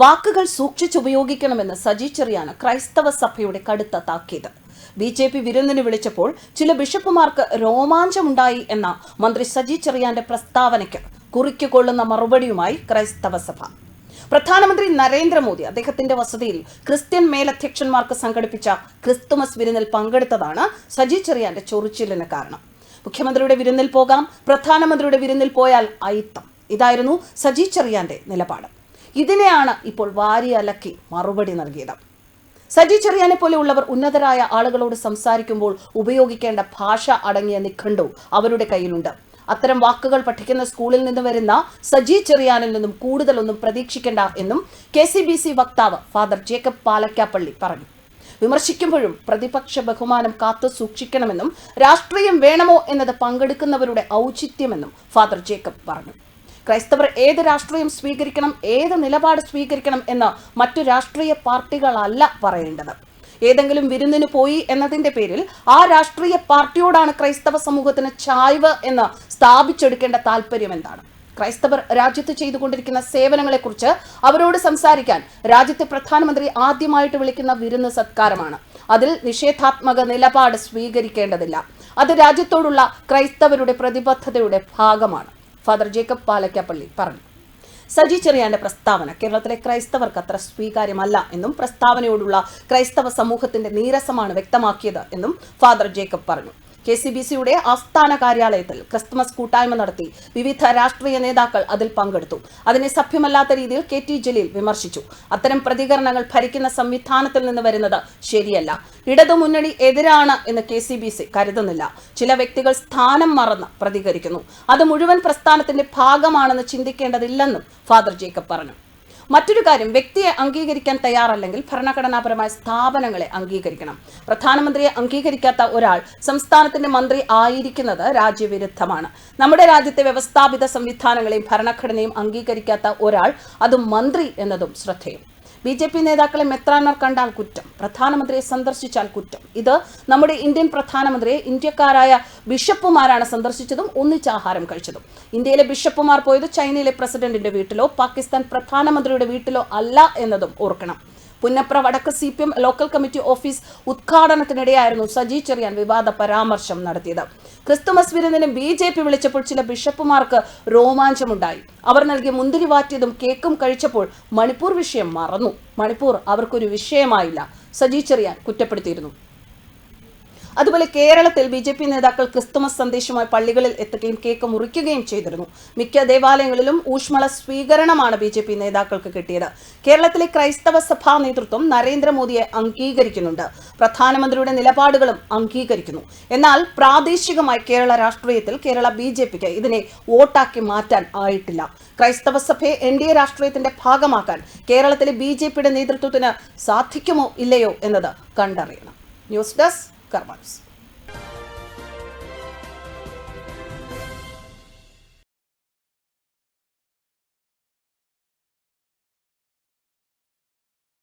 വാക്കുകൾ സൂക്ഷിച്ചുപയോഗിക്കണമെന്ന് സജി ചെറിയാണ് ക്രൈസ്തവ സഭയുടെ കടുത്ത താക്കീത്. ബി ജെ പി വിരുന്നിന് വിളിച്ചപ്പോൾ ചില ബിഷപ്പുമാർക്ക് രോമാഞ്ചമുണ്ടായി എന്ന മന്ത്രി സജി ചെറിയാന്റെ പ്രസ്താവനയ്ക്ക് കുറിക്കുകൊള്ളുന്ന മറുപടിയുമായി ക്രൈസ്തവ സഭ. പ്രധാനമന്ത്രി നരേന്ദ്രമോദി അദ്ദേഹത്തിന്റെ വസതിയിൽ ക്രിസ്ത്യൻ മേലധ്യക്ഷന്മാർക്ക് സംഘടിപ്പിച്ച ക്രിസ്തുമസ് വിരുന്നിൽ പങ്കെടുത്തതാണ് സജി ചെറിയാന്റെ ചൊറിച്ചിലിന് കാരണം. മുഖ്യമന്ത്രിയുടെ വിരുന്നിൽ പോകാം പ്രധാനമന്ത്രിയുടെ വിരുന്നിൽ പോയാൽ അയിത്തം. ഇതായിരുന്നു സജി ചെറിയാന്റെ നിലപാട്. ഇതിനെയാണ് ഇപ്പോൾ വാരി അലക്കി മറുപടി നൽകിയത്. സജി ചെറിയാനെ പോലെയുള്ളവർ ഉന്നതരായ ആളുകളോട് സംസാരിക്കുമ്പോൾ ഉപയോഗിക്കേണ്ട ഭാഷ അടങ്ങിയ നിഘണ്ടു അവരുടെ കയ്യിലുണ്ട്. അത്തരം വാക്കുകൾ പഠിക്കുന്ന സ്കൂളിൽ നിന്ന് വരുന്ന സജി ചെറിയാനിൽ നിന്നും കൂടുതലൊന്നും പ്രതീക്ഷിക്കേണ്ട എന്നും കെ സി ബി സി വക്താവ് ഫാദർ ജേക്കബ് പാലക്കാപ്പള്ളി പറഞ്ഞു. വിമർശിക്കുമ്പോഴും പ്രതിപക്ഷ ബഹുമാനം കാത്തു സൂക്ഷിക്കണമെന്നും രാഷ്ട്രീയം വേണമോ എന്നത് പങ്കെടുക്കുന്നവരുടെ ഔചിത്യമെന്നും ഫാദർ ജേക്കബ് പറഞ്ഞു. ക്രൈസ്തവർ ഏത് രാഷ്ട്രീയം സ്വീകരിക്കണം ഏത് നിലപാട് സ്വീകരിക്കണം എന്ന് മറ്റു രാഷ്ട്രീയ പാർട്ടികളല്ല പറയേണ്ടത്. ഏതെങ്കിലും വിരുന്നിന് പോയി എന്നതിന്റെ പേരിൽ ആ രാഷ്ട്രീയ പാർട്ടിയോടാണ് ക്രൈസ്തവ സമൂഹത്തിന് ചായ്വ് എന്ന് സ്ഥാപിച്ചെടുക്കേണ്ട താല്പര്യം എന്താണ്? ക്രൈസ്തവർ രാജ്യത്ത് ചെയ്തുകൊണ്ടിരിക്കുന്ന സേവനങ്ങളെക്കുറിച്ച് അവരോട് സംസാരിക്കാൻ രാജ്യത്തെ പ്രധാനമന്ത്രി ആദ്യമായിട്ട് വിളിക്കുന്ന വിരുന്ന് സത്കാരമാണ്. അതിൽ നിഷേധാത്മക നിലപാട് സ്വീകരിക്കേണ്ടതില്ല. അത് രാജ്യത്തോടുള്ള ക്രൈസ്തവരുടെ പ്രതിബദ്ധതയുടെ ഭാഗമാണ്. ഫാദർ ജേക്കബ് പാലക്കാപ്പള്ളി പറഞ്ഞു. സജി ചെറിയാന്റെ പ്രസ്താവന കേരളത്തിലെ ക്രൈസ്തവർക്ക് അത്ര സ്വീകാര്യമല്ല എന്നും പ്രസ്താവനയോടുള്ള ക്രൈസ്തവ സമൂഹത്തിന്റെ നീരസമാണ് വ്യക്തമാക്കിയത് എന്നും ഫാദർ ജേക്കബ് പറഞ്ഞു. കെ സി ബി സിയുടെ ആസ്ഥാന കാര്യാലയത്തിൽ ക്രിസ്മസ് കൂട്ടായ്മ നടത്തി വിവിധ രാഷ്ട്രീയ നേതാക്കൾ അതിൽ പങ്കെടുത്തു. അതിനെ സഭ്യമല്ലാത്ത രീതിയിൽ കെ ടി ജലീൽ വിമർശിച്ചു. അത്തരം പ്രതികരണങ്ങൾ ഭരിക്കുന്ന സംവിധാനത്തിൽ നിന്ന് വരുന്നത് ശരിയല്ല. ഇടതുമുന്നണി എതിരാണ് എന്ന് കെ സി ബി സി കരുതുന്നില്ല. ചില വ്യക്തികൾ സ്ഥാനം മറന്ന് പ്രതികരിക്കുന്നു. അത് മുഴുവൻ പ്രസ്ഥാനത്തിന്റെ ഭാഗമാണെന്ന് ചിന്തിക്കേണ്ടതില്ലെന്നും ഫാദർ ജേക്കബ് പറഞ്ഞു. മറ്റൊരു കാര്യം വ്യക്തിയെ അംഗീകരിക്കാൻ തയ്യാറല്ലെങ്കിൽ ഭരണഘടനാപരമായ സ്ഥാപനങ്ങളെ അംഗീകരിക്കണം. പ്രധാനമന്ത്രിയെ അംഗീകരിക്കാത്ത ഒരാൾ സംസ്ഥാനത്തിന്റെ മന്ത്രി ആയിരിക്കുന്നത് രാജ്യവിരുദ്ധമാണ്. നമ്മുടെ രാജ്യത്തെ വ്യവസ്ഥാപിത സംവിധാനങ്ങളെയും ഭരണഘടനയും അംഗീകരിക്കാത്ത ഒരാൾ അതും മന്ത്രി എന്നതും ശ്രദ്ധേയം. ബി ജെ പി നേതാക്കളെ മെത്രാന്മാർ കണ്ടാൽ കുറ്റം. പ്രധാനമന്ത്രിയെ സന്ദർശിച്ചാൽ കുറ്റം. ഇത് നമ്മുടെ ഇന്ത്യൻ പ്രധാനമന്ത്രിയെ ഇന്ത്യക്കാരായ ബിഷപ്പുമാരാണ് സന്ദർശിച്ചതും ഒന്നിച്ച് ആഹാരം കഴിച്ചതും. ഇന്ത്യയിലെ ബിഷപ്പുമാർ പോയത് ചൈനയിലെ പ്രസിഡന്റിന്റെ വീട്ടിലോ പാകിസ്ഥാൻ പ്രധാനമന്ത്രിയുടെ വീട്ടിലോ അല്ല എന്നതും ഓർക്കണം. പുന്നപ്ര വടക്ക് C P M local committee office ഉദ്ഘാടനത്തിനിടെയായിരുന്നു Saji Cheriyan വിവാദ പരാമർശം നടത്തിയത്. ക്രിസ്തുമസ് വിരുന്നിന് ബി ജെ പി വിളിച്ചപ്പോൾ ചില ബിഷപ്പുമാർക്ക് രോമാഞ്ചമുണ്ടായി. അവർ നൽകിയ മുന്തിരി വാറ്റിയതും കേക്കും കഴിച്ചപ്പോൾ മണിപ്പൂർ വിഷയം മറന്നു. മണിപ്പൂർ അവർക്കൊരു വിഷയമായില്ല. സജി ചെറിയാൻ കുറ്റപ്പെടുത്തിയിരുന്നു. അതുപോലെ കേരളത്തിൽ ബി ജെ പി നേതാക്കൾ ക്രിസ്തുമസ് സന്ദേശമായി പള്ളികളിൽ എത്തുകയും കേക്ക് മുറിക്കുകയും ചെയ്തിരുന്നു. മിക്ക ദേവാലയങ്ങളിലും ഊഷ്മള സ്വീകരണമാണ് ബി ജെ പി നേതാക്കൾക്ക് കിട്ടിയത്. കേരളത്തിലെ ക്രൈസ്തവ സഭാ നേതൃത്വം നരേന്ദ്രമോദിയെ അംഗീകരിക്കുന്നുണ്ട്. പ്രധാനമന്ത്രിയുടെ നിലപാടുകളും അംഗീകരിക്കുന്നു. എന്നാൽ പ്രാദേശികമായി കേരള രാഷ്ട്രീയത്തിൽ കേരള ബി ജെ പിക്ക് ഇതിനെ വോട്ടാക്കി മാറ്റാൻ ആയിട്ടില്ല. ക്രൈസ്തവ സഭയെ എൻ ഡി എ രാഷ്ട്രീയത്തിന്റെ ഭാഗമാക്കാൻ കേരളത്തിലെ ബി ജെ പിയുടെ നേതൃത്വത്തിന് സാധിക്കുമോ ഇല്ലയോ എന്നത് കണ്ടറിയണം. News desk Carvalhos.